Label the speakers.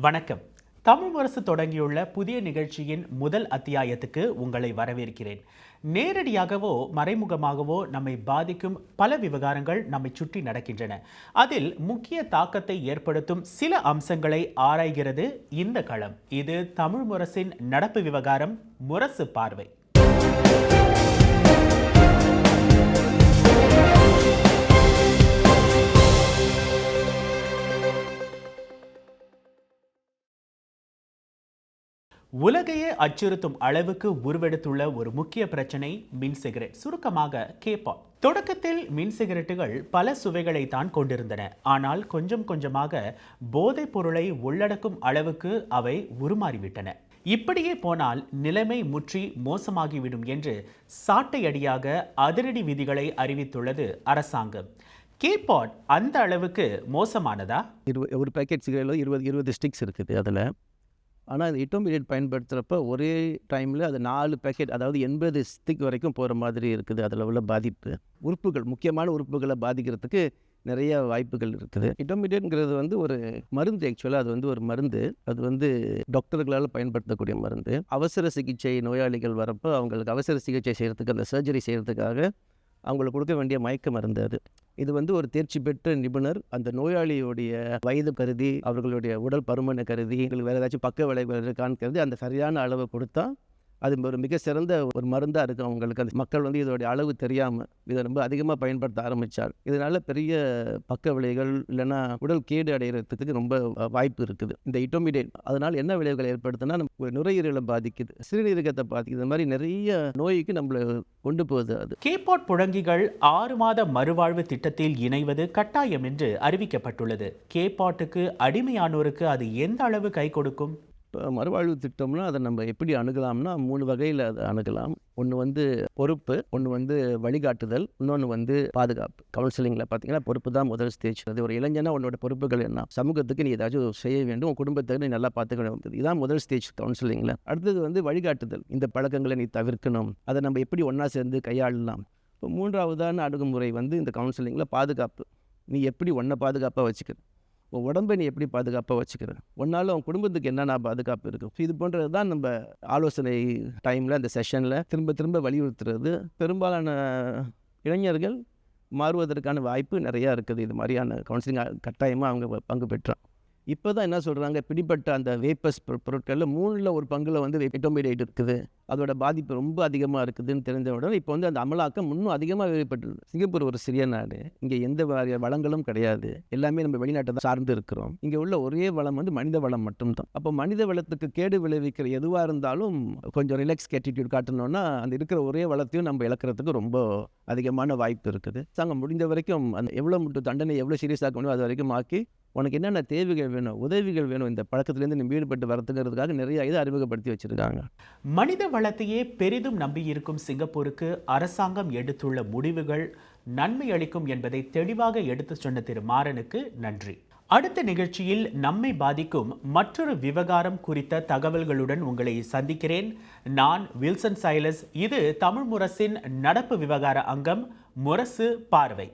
Speaker 1: வணக்கம். தமிழ் அரசு தொடங்கியுள்ள புதிய நிகழ்ச்சியின் முதல் அத்தியாயத்துக்கு உங்களை வரவேற்கிறேன். நேரடியாகவோ மறைமுகமாகவோ நம்மை பாதிக்கும் பல விவகாரங்கள் நம்மை சுற்றி நடக்கின்றன. அதில் முக்கிய தாக்கத்தை ஏற்படுத்தும் சில அம்சங்களை ஆராய்கிறது இந்த களம். இது தமிழ் முரசின் நடப்பு விவகாரம் முரசு பார்வை. உலகையே அச்சுறுத்தும் அளவுக்கு உருவெடுத்துள்ள ஒரு முக்கிய பிரச்சனை மின் சிகரெட். சுருக்கமாக கேபான் தொடக்கத்தில் மின் சிகரெட்டுகள் பல சுவைகளை தான் கொண்டிருந்தன. ஆனால் கொஞ்சம் கொஞ்சமாக போதைப் பொருளை உள்ளடக்கும் அளவுக்கு அவை உருமாறிவிட்டன. இப்படியே போனால் நிலைமை முற்றி மோசமாகிவிடும் என்று சாட்டையடியாக அதிரடி விதிகளை அறிவித்துள்ளது அரசாங்கம். கேபாட் அந்த அளவுக்கு மோசமானதா?
Speaker 2: ஒரு பேக்கெட் சிகரெட்டில் இருபது இருபது ஸ்டிக்ஸ் இருக்குது. அதில் ஆனால் அது இட்டோமீடியட் பயன்படுத்துகிறப்ப ஒரே டைமில் அது நாலு பேக்கெட் அதாவது எண்பது ஸ்திக் வரைக்கும் போகிற மாதிரி இருக்குது. அதில் உள்ள பாதிப்பு. உறுப்புகள் முக்கியமான உறுப்புகளை பாதிக்கிறதுக்கு நிறைய வாய்ப்புகள் இருக்குது. இட்டோமீடியட்ங்கிறது வந்து ஒரு மருந்து ஆக்சுவலாக அது வந்து ஒரு மருந்து. அது வந்து டாக்டர்களால் பயன்படுத்தக்கூடிய மருந்து. அவசர சிகிச்சை நோயாளிகள் வரப்போ அவங்களுக்கு அவசர சிகிச்சை செய்கிறதுக்கு அந்த சர்ஜரி செய்கிறதுக்காக அவங்களுக்கு கொடுக்க வேண்டிய மயக்க மருந்து அது. இது வந்து ஒரு தேர்ச்சி பெற்ற நிபுணர். அந்த நோயாளியுடைய வயது கருதி அவர்களுடைய உடல் பருமனை கருதி எங்களுக்கு வேறு ஏதாச்சும் பக்க விளைவுகள் இருக்கான்னு கருதி அந்த சரியான அளவை கொடுத்தா அது ஒரு மிக சிறந்த ஒரு மருந்தாக இருக்கும் அவங்களுக்கு. அந்த மக்கள் வந்து இதோடைய அளவு தெரியாமல் இதை ரொம்ப அதிகமாக பயன்படுத்த ஆரம்பித்தார் இதனால் பெரிய பக்க விளைவுகள் இல்லைன்னா உடல் கேடு அடைகிறதுக்கு ரொம்ப வாய்ப்பு இருக்குது. இந்த இட்டோமிடேட் அதனால் என்ன விளைவுகளை ஏற்படுத்துனா நம்ம நுரையீரலை பாதிக்குது சிறுநீரகத்தை பாதிக்குது. இந்த மாதிரி நிறைய நோய்க்கு நம்மளை கொண்டு போகுது அது.
Speaker 1: கேபாட் புழங்கிகள் ஆறு மாத மறுவாழ்வு திட்டத்தில் இணைவது கட்டாயம் என்று அறிவிக்கப்பட்டுள்ளது. கேபாட்டுக்கு அடிமையானோருக்கு அது எந்த அளவு கை கொடுக்கும்?
Speaker 2: இப்போ மறுவாழ்வு திட்டம்னா அதை நம்ம எப்படி அணுகலாம்னா மூணு வகையில் அதை அணுகலாம். ஒன்று வந்து பொறுப்பு ஒன்று வந்து வழிகாட்டுதல் இன்னொன்று வந்து பாதுகாப்பு. கவுன்சிலிங்கில் பார்த்தீங்கன்னா பொறுப்பு தான் முதல் ஸ்டேஜ் அது ஒரு இளைஞனா உன்னோட பொறுப்புகள் என்ன? சமூகத்துக்கு நீ ஏதாச்சும் செய்ய வேண்டும் உன் குடும்பத்துக்கு நீ நல்லா பார்த்துக்கணும். இதுதான் முதல் ஸ்டேஜ் கவுன்சிலிங்கில் அடுத்தது வந்து வழிகாட்டுதல். இந்த பழக்கங்களை நீ தவிர்க்கணும். அதை நம்ம எப்படி ஒன்றா சேர்ந்து கையாளலாம். இப்போ மூன்றாவதான அணுகுமுறை வந்து இந்த கவுன்சிலிங்கில் பாதுகாப்பு. நீ எப்படி ஒன்றை பாதுகாப்பாக வச்சுக்கணும்? உன் உடம்பை நீ எப்படி பாதுகாப்பாக வச்சுக்கிற? ஒன்றால் உன் குடும்பத்துக்கு என்னென்ன பாதுகாப்பு இருக்கும் இது போன்றது தான் நம்ம ஆலோசனை டைமில் அந்த செஷனில் திரும்ப திரும்ப வலியுறுத்துறது. பெரும்பாலான இளைஞர்கள் மாறுவதற்கான வாய்ப்பு நிறையா இருக்குது. இது மாதிரியான கவுன்சிலிங் கட்டாயமாக அவங்க பங்கு பெற்றான் இப்போ தான் என்ன சொல்கிறாங்க பிடிப்பட்ட அந்த வேப்பஸ் பொருட்களில் மூணில் ஒரு பங்கில் வந்து எட்டோமீடியேட் இருக்குது. அதோட பாதிப்பு ரொம்ப அதிகமாக இருக்குதுன்னு தெரிஞ்ச உடனே இப்போ வந்து அந்த அமலாக்கம் இன்னும் அதிகமாக வேறுபட்டுள்ளது சிங்கப்பூர் ஒரு சிறிய நாடு. இங்கே எந்த வளங்களும் கிடையாது. எல்லாமே நம்ம வெளிநாட்டை தான் சார்ந்து இருக்கிறோம். இங்கே உள்ள ஒரே வளம் வந்து மனித வளம் மட்டும்தான். அப்போ மனித வளத்துக்கு கேடு விளைவிக்கிற எதுவாக இருந்தாலும் கொஞ்சம் ரிலாக்ஸ் கேட்டிடியூட் காட்டணும்னா அந்த இருக்கிற ஒரே வளத்தையும் நம்ம இழக்கிறதுக்கு ரொம்ப அதிகமான வாய்ப்பு இருக்குது. சாங்க முடிந்த வரைக்கும் அந்த எவ்வளோ மட்டும் தண்டனை எவ்வளோ சீரியஸாக முடியும் அது வரைக்கும் ஆக்கி உனக்கு என்னென்ன தேவைகள் வேணும் உதவிகள் வேணும் இந்த பழக்கத்துலேருந்து நீ ஈடுபட்டு வரதுங்கிறதுக்காக நிறைய இதை அறிமுகப்படுத்தி வச்சுருக்காங்க.
Speaker 1: மனித வளத்தையே பெரிதும் நம்பியிருக்கும் சிங்கப்பூருக்கு அரசாங்கம் எடுத்துள்ள முடிவுகள் நன்மை அளிக்கும் என்பதை தெளிவாக எடுத்துச் சொன்ன திரு மாறனுக்கு நன்றி. அடுத்த நிகழ்ச்சியில் நம்மை பாதிக்கும் மற்றொரு விவகாரம் குறித்த தகவல்களுடன் உங்களை சந்திக்கிறேன். நான் வில்சன் சைலஸ். இது தமிழ் முரசின் நடப்பு விவகார அங்கம் முரசு பார்வை.